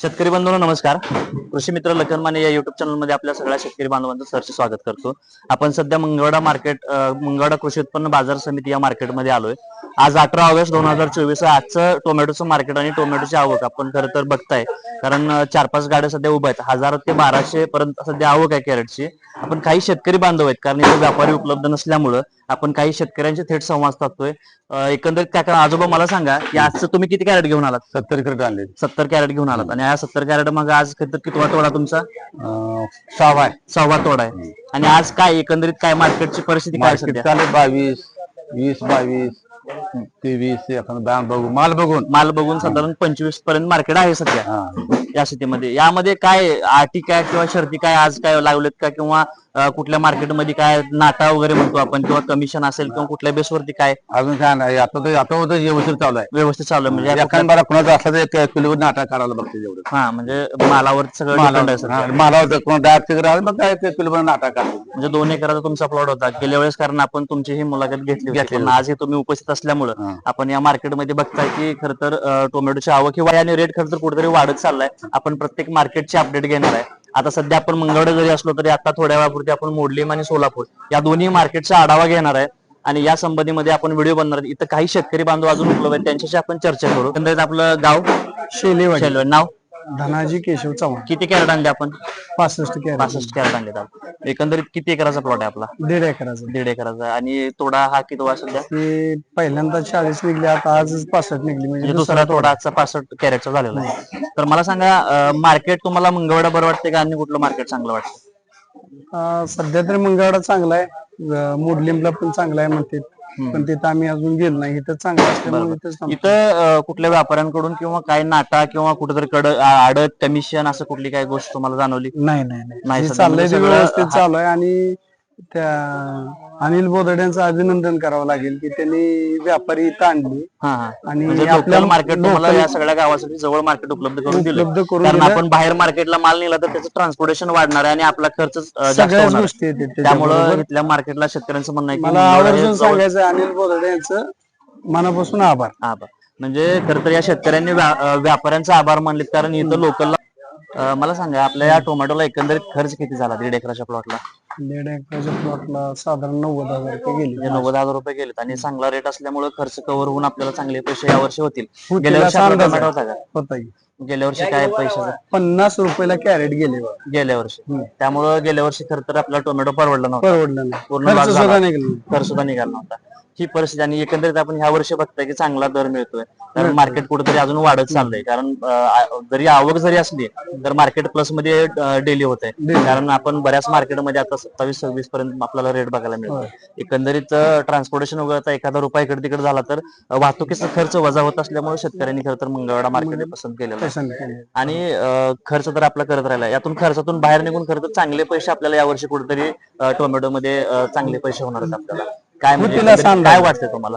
शेतकरी बंधूंनो नमस्कार. कृषी मित्र लखन माने या युट्यूब चॅनलमध्ये आपल्या सगळ्या शेतकरी बांधवांचं सरचे स्वागत करतो. आपण सध्या मंगळवाडा मार्केट मंगळवाडा कृषी उत्पन्न बाजार समिती या मार्केटमध्ये आलोय. आज अठरा ऑगस्ट दोन हजार चोवीस आजचं टोमॅटोचं मार्केट आणि टोमॅटोची आवक आपण खरं तर बघताय. कारण चार पाच गाड्या सध्या उभ्या आहेत. हजार ते बाराशे पर्यंत सध्या आवक आहे कॅरेटची. आपण काही शेतकरी बांधव आहेत. कारण इथे व्यापारी उपलब्ध नसल्यामुळं आपण काही शेतकऱ्यांचे थेट संवाद साधतोय. एकंदरीत काका आजोबा मला सांगा की आजचं तुम्ही किती कॅरेट घेऊन आलात? सत्तर क्रेट आणले. सत्तर कॅरेट घेऊन आलात. आणि या सत्तर कॅरेट मग आज किती कितवा तोडा तुमचा? आहे. सहावा तोडा आहे. आणि आज काय एकंदरीत काय मार्केटची परिस्थिती काय बावीस वीस बावीस. तेवीस एखादं दाम बघू माल बघून माल बघून साधारण पंचवीसपर्यंत मार्केट आहे सध्या हा. या स्थितीमध्ये यामध्ये काय अटी काय किंवा शर्ती काय आज काय लावलेत का? किंवा अं, कुठल्या मार्केटमध्ये काय नाटा वगैरे म्हणतो आपण किंवा कमिशन असेल किंवा कुठल्या बेसवरती काय? अजून काय नाही. आता तर आता होतं व्यवस्थित चालू आहे. व्यवस्थित चालू आहे. म्हणजे या एखाद कुणाचा असला तर एक किलोवर नाटा काढायला बघते जेवढं हा म्हणजे मालावर सगळं depend आहे सध्या. मला होतं कोणा दहा फिगर आलं मग काय एक किलोवर नाटा काढतो म्हणजे दोन एकराचा तुमचा प्लॉट होता. गेल्या वेळेस कारण आपण तुमची ही मुलाखत घेतली होती. पण आज हे तुम्ही उपस्थित असल्यामुळं हा. आपण या मार्केटमध्ये बघताय की खर तर अं, टोमॅटोची आवक किंवा आणि रेट खरं तर कुठेतरी वाढत चाललाय. आपण प्रत्येक मार्केटची अपडेट घेणार आहे. आता सध्या आपण मंगळवार जरी असलो तरी आता थोड्या वेळापुरती आपण मोडलीम आणि सोलापूर या दोन्ही मार्केटचा आढावा घेणार आहे. आणि या संबंधीमध्ये आपण व्हिडिओ बनणार इथं काही शेतकरी बांधव अजून उपलब्ध आहेत त्यांच्याशी आपण चर्चा करू. आपलं गाव? शेलेवाडी. शेलवे नाव? धनाजी केशव चव्हाण. किती कॅरेट आणले आपण? पासष्ट कॅरेट. पासष्ट कॅरेट आणले आपण. एकंदरीत किती एकराचा प्लॉट आहे आपला? दीड एकराचं. दीड एकराचा. आणि तोडा हा किती सध्या? ते पहिल्यांदा चाळीस निघले आता आजच पासष्ट निघली. म्हणजे म्हणजे दुसरा तोडा. आजचा पासष्ट कॅरेटचा झालेला आहे. तर मला सांगा मार्केट तुम्हाला मंगळवाडा बरं वाटते का? आणि कुठलं मार्केट चांगलं वाटतं अं, सध्या तरी मंगळवाडा चांगला आहे. अं, मुडलिमला पण चांगला आहे म्हणते पण तिथं आम्ही अजून गेलो नाही. इथं चांगलं असल्यामुळे इथंच थांबलो. इथं अं, कुठल्या व्यापाऱ्यांकडून किंवा काय नाटा किंवा कुठेतरी कड आडत कमिशन असं कुठली काही गोष्ट तुम्हाला जाणवली? नाही नाही नाही. नाही, जे सध्या चाललंय म्हणजे ते सगळं- व्यवस्थित चालू आहे आणि त्या अनिल बोदड्यांचं अभिनंदन करावं लागेल की त्यांनी व्यापारी इथं आणले हा आणि म्हणजे आपल्या मार्केट तुम्हाला या सगळ्या गावासाठी जवळ मार्केट उपलब्ध करून दिलं उपलब्ध करून कारण दिलं. आपण बाहेर मार्केटला माल नेला तर त्याचं ट्रान्सपोर्टेशन वाढणार आहे आणि आपला खर्च अं, जास्त सगळ्याच होणार. गोष्टी येतात त्यामुळं. इथल्या मार्केटला शेतकऱ्यांचं म्हणणं आहे की मला हे आवर्जून जवळ- सांगायचं आहे अनिल बोदडे यांचं मनापासून आभार बा. म्हणजे खर तर या शेतकऱ्यांनी व्या- अं, व्यापाऱ्यांचा आभार मानलेत कारण इथं लोकलला मला सांगा आपल्या या टोमॅटोला एकंदरीत खर्च किती झाला दीड एकराच्या प्लॉटला दीड एकराच्या प्लॉटला साधारण नव्वद हजार रुपये गेले म्हणजे नव्वद हजार रुपये गेलेत आणि चांगला रेट असल्यामुळे खर्च कव्हर होऊन आपल्याला चांगले पैसे यावर्षी होतील होतील गेल्या वर्षी असा आपला अंदाज टोमॅटो. होता का होता की. गेल्या वर्षी काय पैशाचं पन्नास रुपयाला कॅरेट गेले बघा. गेल्या वर्षी त्यामुळं गेल्या वर्षी खर तर आपला टोमॅटो परवडला नव्हता परवडलं नाही पूर्ण खर्च झाला. सुद्धा निघाला नाही. कर सुद्धा निघाला नव्हता ही परिस्थिती आणि एकंदरीत आपण ह्या वर्षी बघताय की चांगला दर मिळतोय. कारण मार्केट कुठेतरी अजून वाढत चाललंय. कारण जरी आवक जरी असली तर मार्केट प्लसमध्ये डेली होत आहे कारण आपण बऱ्याच मार्केटमध्ये आता सत्तावीस सव्वीस पर्यंत आपल्याला रेट बघायला मिळतो एकंदरीत ट्रान्सपोर्टेशन वगैरे एखादा रुपया इकडे तिकडे झाला तर वाहतुकीचा खर्च वजा होत असल्यामुळे शेतकऱ्यांनी खरं तर मंगळवाडा मार्केट पसंत केलेलं. आणि खर्च तर आपला करत राहिला यातून खर्चातून बाहेर निघून खरं तर चांगले पैसे आपल्याला यावर्षी कुठेतरी टोमॅटो मध्ये चांगले पैसे होणार आहेत आपल्याला. काय म्हणजे एकंदरीत अंदाज काय वाटतंय तुम्हाला?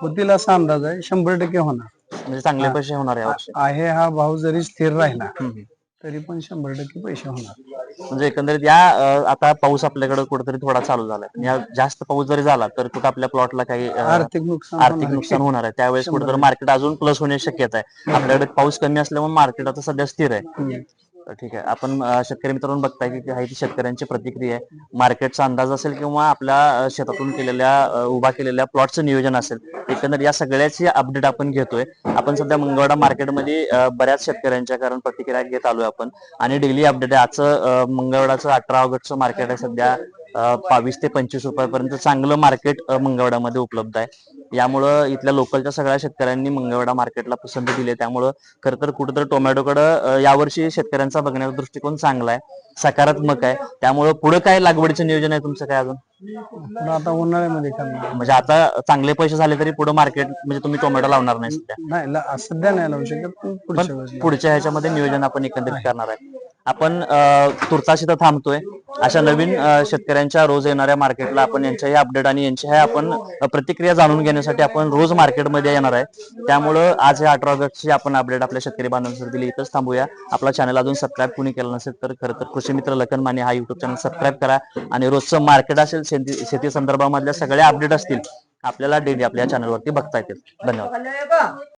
होतील असा अंदाज आहे. शंभर टक्के होणार. म्हणजे चांगले पैसे होणार यावर्षी आहे हा भाव जरी स्थिर राहिला हम्म. तरी पण शंभर टक्के पैसे होणार. म्हणजे एकंदरीत या अं, आता पाऊस आपल्याकडे कुठेतरी थोडा चालू पण या जास्त पाऊस जरी झाला तर कुठं आपल्या प्लॉटला काही अं, आर्थिक नुकसान आर्थिक होणार. नुकसान होणार आहे. त्यावेळेस कुठेतरी मार्केट अजून प्लस होण्याची शक्यता आहे. आपल्याकडे पाऊस कमी असल्यामुळे मार्केट आता सध्या स्थिर आहे. तर ठीक आहे. आपण अं, शेतकरी मित्रांनो बघताय की काही ती शेतकऱ्यांची प्रतिक्रिया आहे. मार्केटचा अंदाज असेल किंवा आपल्या अं, शेतातून केलेल्या अं, उभा केलेल्या प्लॉटचं नियोजन असेल एकंदर या सगळ्याची अपडेट आपण घेतोय. आपण सध्या मंगळवाडा मार्केटमध्ये अं, बऱ्याच शेतकऱ्यांच्या कारण प्रतिक्रिया घेत आलोय आपण. आणि डेली अपडेट आहे. आजचं अं, मंगळवाडाचं अठरा ऑगस्टचं मार्केट आहे सध्या. बावीस ते पंचवीस रुपयापर्यंत चांगलं मार्केट मंगळवाड्यामध्ये उपलब्ध आहे. यामुळं इथल्या लोकलच्या सगळ्या शेतकऱ्यांनी मंगळवाडा मार्केटला पसंती दिली आहे. त्यामुळं खरं तर कुठेतरी टोमॅटोकडं यावर्षी शेतकऱ्यांचा बघण्याचा दृष्टिकोन चांगला आहे. सकारात्मक आहे. त्यामुळं पुढे काय लागवडीचं नियोजन आहे तुमचं काय अजून? आता उन्हाळ्यामध्ये म्हणजे आता चांगले पैसे झाले तरी पुढे मार्केट म्हणजे तुम्ही टोमॅटो लावणार नाही सध्या. नाही सध्या नाही लावू शकत पुढच्या ह्याच्यामध्ये नियोजन आपण एकंदरीत करणार आहे. आपण तुर्ताशी तुर्तास इथं थांबतोय. अशा नवीन शेतकऱ्यांच्या रोज येणाऱ्या मार्केटला आपण यांच्याही अपडेट आणि यांच्या आपण प्रतिक्रिया जाणून घेण्यासाठी आपण रोज मार्केटमध्ये येणार आहे. त्यामुळं आज या अठरा ऑगस्टची आपण अपडेट आपल्या शेतकरी बांधवांसाठी दिली. इथंच थांबूया. आपला चॅनल अजून सबस्क्राईब कुणी केला नसेल तर खरं तर कृषी मित्र लखन माने हा युट्यूब चॅनल सबस्क्राईब करा. आणि रोजचं मार्केट असेल शेती शेती संदर्भामधल्या सगळ्या अपडेट असतील आपल्याला डेली आपल्या चॅनलवरती बघता येतील. धन्यवाद.